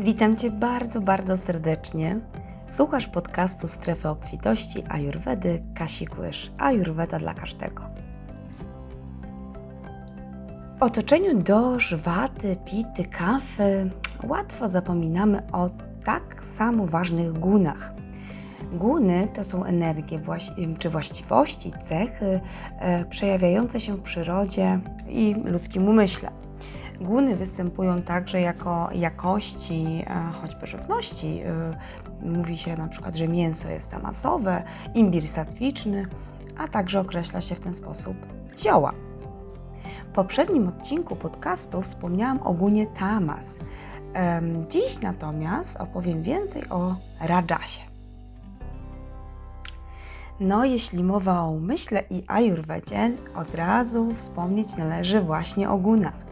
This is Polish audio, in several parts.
Witam Cię bardzo, bardzo serdecznie. Słuchasz podcastu Strefy Obfitości Ajurwedy Kasi Kłysz. Ajurweda dla każdego. W otoczeniu doż, waty, pity, kawy łatwo zapominamy o tak samo ważnych gunach. Guny to są energie czy właściwości, cechy e, przejawiające się w przyrodzie i ludzkim umyśle. Guny występują także jako jakości e, choćby żywności. E, mówi się na przykład, że mięso jest tamasowe, imbir satwiczny, a także określa się w ten sposób zioła. W poprzednim odcinku podcastu wspomniałam o gunie tamas. Dziś natomiast opowiem więcej o rajasie. No, jeśli mowa o umyśle i ajurwedzie, od razu wspomnieć należy właśnie o gunach.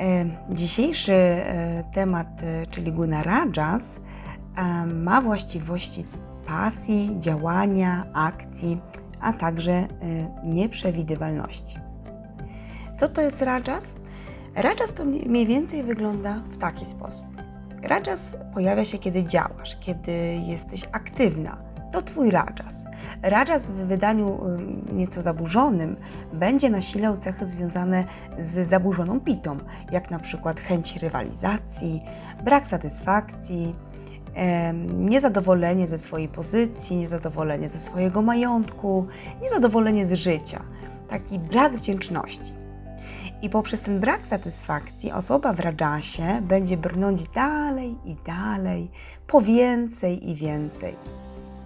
E, dzisiejszy e, temat, e, czyli Guna Rajas, ma właściwości pasji, działania, akcji, a także nieprzewidywalności. Co to jest Rajas? Rajas to mniej więcej wygląda w taki sposób. Rajas pojawia się, kiedy działasz, kiedy jesteś aktywna, to Twój rajas. Rajas w wydaniu nieco zaburzonym będzie nasilał cechy związane z zaburzoną pitą, jak na przykład chęć rywalizacji, brak satysfakcji, niezadowolenie ze swojej pozycji, niezadowolenie ze swojego majątku, niezadowolenie z życia, taki brak wdzięczności. I poprzez ten brak satysfakcji osoba w rajasie będzie brnąć dalej i dalej, po więcej i więcej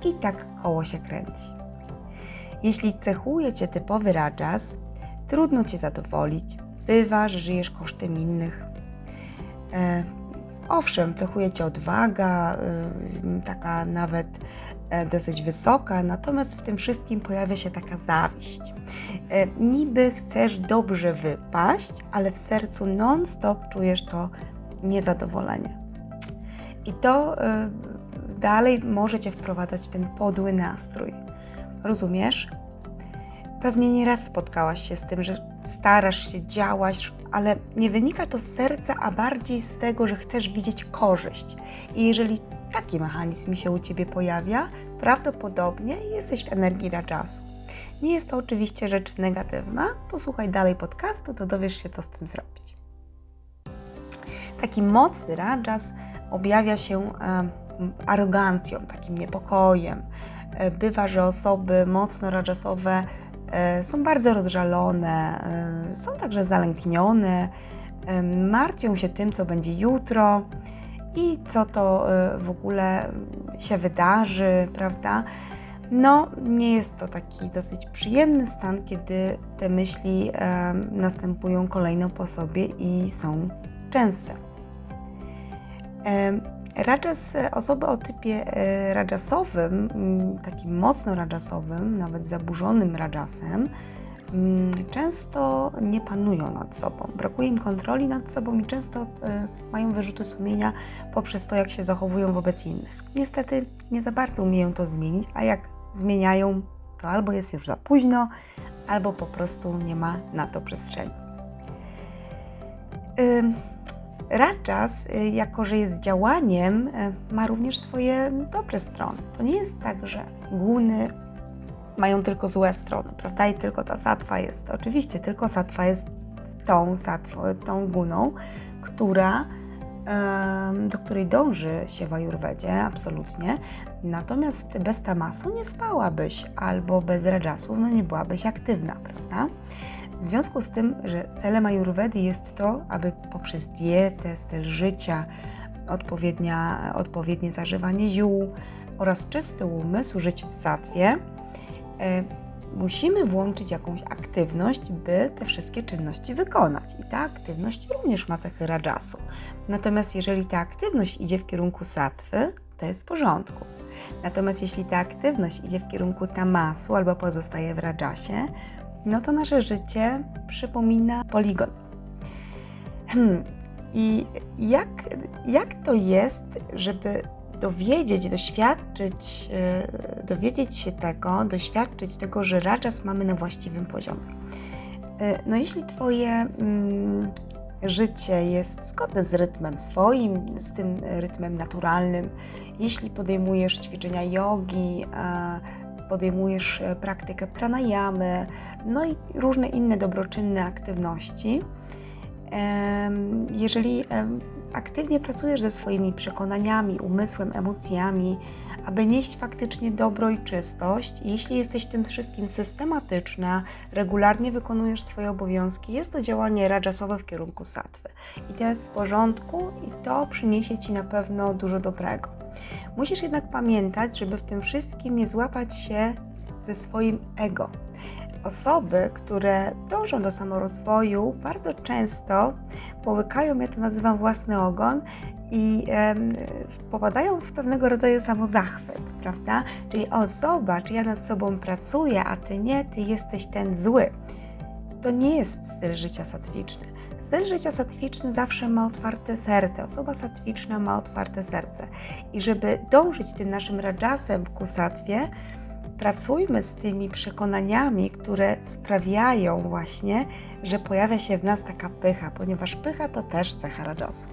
i tak koło się kręci. Jeśli cechuje Cię typowy rajas, trudno Cię zadowolić, bywa, że żyjesz kosztem innych. E, owszem, cechuje Cię odwaga, e, taka nawet e, dosyć wysoka, natomiast w tym wszystkim pojawia się taka zawiść. E, niby chcesz dobrze wypaść, ale w sercu non-stop czujesz to niezadowolenie. I to e, dalej może cię wprowadzać ten podły nastrój. Rozumiesz? Pewnie nieraz spotkałaś się z tym, że starasz się, działasz, ale nie wynika to z serca, a bardziej z tego, że chcesz widzieć korzyść. I jeżeli taki mechanizm się u ciebie pojawia, prawdopodobnie jesteś w energii rajasu. Nie jest to oczywiście rzecz negatywna. Posłuchaj dalej podcastu, to dowiesz się, co z tym zrobić. Taki mocny rajas objawia się arogancją, takim niepokojem. E, bywa, że osoby mocno rajasowe e, są bardzo rozżalone, e, są także zalęknione, martwią się tym, co będzie jutro i co to w ogóle się wydarzy, prawda? No, nie jest to taki dosyć przyjemny stan, kiedy te myśli następują kolejno po sobie i są częste. Rajas, osoby o typie e, rajasowym, mm, takim mocno rajasowym, nawet zaburzonym rajasem, mm, często nie panują nad sobą. Brakuje im kontroli nad sobą i często e, mają wyrzuty sumienia poprzez to, jak się zachowują wobec innych. Niestety nie za bardzo umieją to zmienić, a jak zmieniają, to albo jest już za późno, albo po prostu nie ma na to przestrzeni. Y, jako że jest działaniem, y, ma również swoje dobre strony. To nie jest tak, że guny mają tylko złe strony, prawda? I tylko ta satwa jest. Oczywiście, tylko satwa jest tą, satwą, tą guną, która, do której dąży się w ajurwedzie, absolutnie. Natomiast bez tamasu nie spałabyś, albo bez rajasu no nie byłabyś aktywna, prawda? W związku z tym, że celem ajurwedy jest to, aby poprzez dietę, styl życia, odpowiednia, odpowiednie zażywanie ziół oraz czysty umysł żyć w satwie, e, musimy włączyć jakąś aktywność, by te wszystkie czynności wykonać. I ta aktywność również ma cechy rajasu. Natomiast jeżeli ta aktywność idzie w kierunku satwy, to jest w porządku. Natomiast jeśli ta aktywność idzie w kierunku tamasu albo pozostaje w rajasie, no to nasze życie przypomina poligon. Hmm. I jak, jak to jest, żeby dowiedzieć, doświadczyć, yy, dowiedzieć się tego, doświadczyć tego, że rajas mamy na właściwym poziomie? Yy, no jeśli Twoje yy, życie jest zgodne z rytmem swoim, z tym rytmem naturalnym. Jeśli podejmujesz ćwiczenia jogi, podejmujesz e, praktykę pranayamy, no i różne inne dobroczynne aktywności, jeżeli aktywnie pracujesz ze swoimi przekonaniami, umysłem, emocjami, aby nieść faktycznie dobro i czystość, jeśli jesteś tym wszystkim systematyczna, regularnie wykonujesz swoje obowiązki, jest to działanie rajasowe w kierunku satwy. I to jest w porządku i to przyniesie Ci na pewno dużo dobrego. Musisz jednak pamiętać, żeby w tym wszystkim nie złapać się ze swoim ego. Osoby, które dążą do samorozwoju, bardzo często połykają, ja to nazywam własny ogon, i e, popadają w pewnego rodzaju samozachwyt, prawda? Czyli o, zobacz, ja nad sobą pracuję, a ty nie, ty jesteś ten zły. To nie jest styl życia satwiczny. Styl życia satwiczny zawsze ma otwarte serce. Osoba satwiczna ma otwarte serce. I żeby dążyć tym naszym rajasem ku satwie, pracujmy z tymi przekonaniami, które sprawiają właśnie, że pojawia się w nas taka pycha, ponieważ pycha to też cecha rajasu.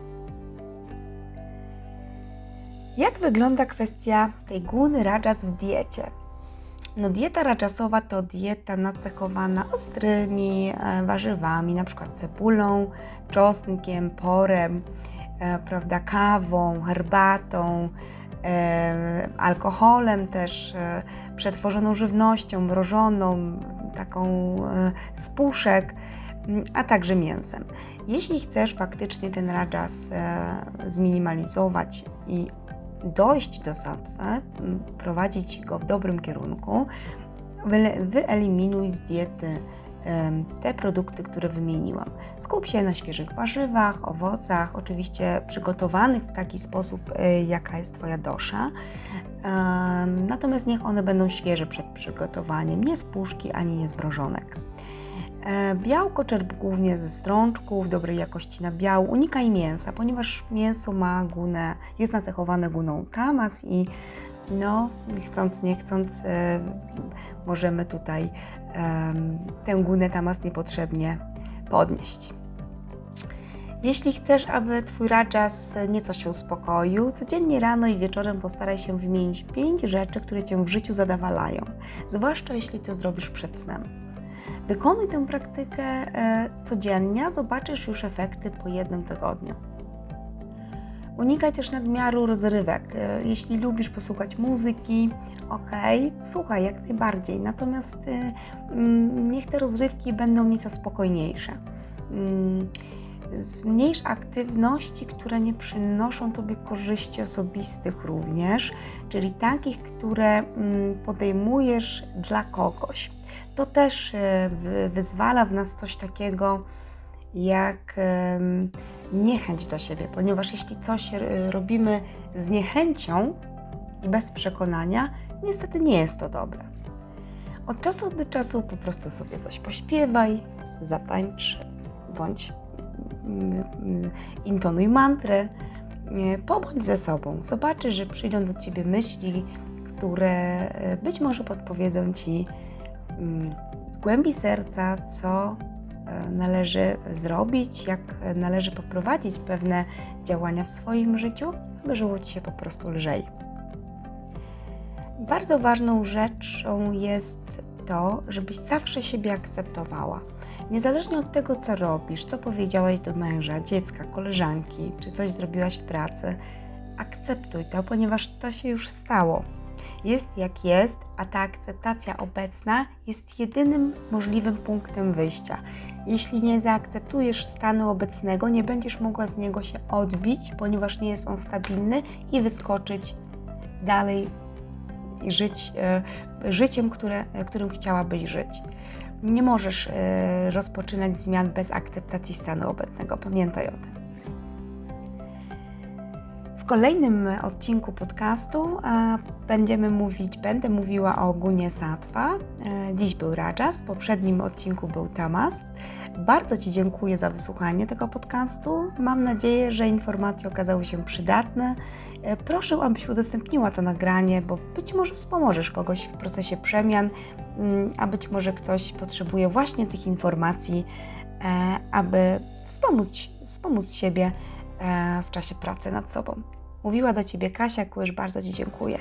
Jak wygląda kwestia tej guny rajas w diecie? No dieta rajasowa to dieta nacechowana ostrymi e, warzywami, na przykład cebulą, czosnkiem, porem, e, prawda, kawą, herbatą, e, alkoholem też, przetworzoną żywnością, mrożoną, taką z puszek, a także mięsem. Jeśli chcesz faktycznie ten rajas zminimalizować i dojść do satwy, prowadzić go w dobrym kierunku, wyeliminuj z diety te produkty, które wymieniłam. Skup się na świeżych warzywach, owocach, oczywiście przygotowanych w taki sposób, e, jaka jest Twoja dosza. Natomiast niech one będą świeże przed przygotowaniem, nie z puszki ani nie z brożonek. E, białko czerp głównie ze strączków, dobrej jakości nabiału. Unikaj mięsa, ponieważ mięso ma gunę, jest nacechowane guną tamas i no, chcąc, nie chcąc, e, możemy tutaj e, tę gunę tamas niepotrzebnie podnieść. Jeśli chcesz, aby Twój rajas nieco się uspokoił, codziennie rano i wieczorem postaraj się wymienić pięć rzeczy, które Cię w życiu zadawalają, zwłaszcza jeśli to zrobisz przed snem. Wykonuj tę praktykę e, codziennie, zobaczysz już efekty po jednym tygodniu. Unikaj też nadmiaru rozrywek. E, jeśli lubisz posłuchać muzyki, ok, słuchaj jak najbardziej, natomiast e, mm, niech te rozrywki będą nieco spokojniejsze. Mm, zmniejsz aktywności, które nie przynoszą Tobie korzyści osobistych również, czyli takich, które mm, podejmujesz dla kogoś to też e, wyzwala w nas coś takiego jak niechęć do siebie, ponieważ jeśli coś robimy z niechęcią i bez przekonania, niestety nie jest to dobre. Od czasu do czasu po prostu sobie coś pośpiewaj, zatańcz, bądź mm, mm, intonuj mantrę, pobądź ze sobą. Zobaczysz, że przyjdą do Ciebie myśli, które e, być może podpowiedzą Ci, z głębi serca, co e, należy zrobić, jak należy poprowadzić pewne działania w swoim życiu, aby żyło Ci się po prostu lżej. Bardzo ważną rzeczą jest to, żebyś zawsze siebie akceptowała. Niezależnie od tego, co robisz, co powiedziałaś do męża, dziecka, koleżanki, czy coś zrobiłaś w pracy, akceptuj to, ponieważ to się już stało jest jak jest, a ta akceptacja obecna jest jedynym możliwym punktem wyjścia. Jeśli nie zaakceptujesz stanu obecnego, nie będziesz mogła z niego się odbić, ponieważ nie jest on stabilny i wyskoczyć dalej żyć e, życiem, które, którym chciałabyś żyć. Nie możesz e, rozpoczynać zmian bez akceptacji stanu obecnego. Pamiętaj o tym. W kolejnym odcinku podcastu będziemy mówić, będę mówiła o gunie Satwa. E, dziś był Rajas, w poprzednim odcinku był Tamas. Bardzo Ci dziękuję za wysłuchanie tego podcastu. Mam nadzieję, że informacje okazały się przydatne. E, proszę, abyś udostępniła to nagranie, bo być może wspomożesz kogoś w procesie przemian, mm, a być może ktoś potrzebuje właśnie tych informacji, e, aby wspomóc, wspomóc siebie w czasie pracy nad sobą. Mówiła do ciebie Kasia, Kłysz, bardzo Ci dziękuję.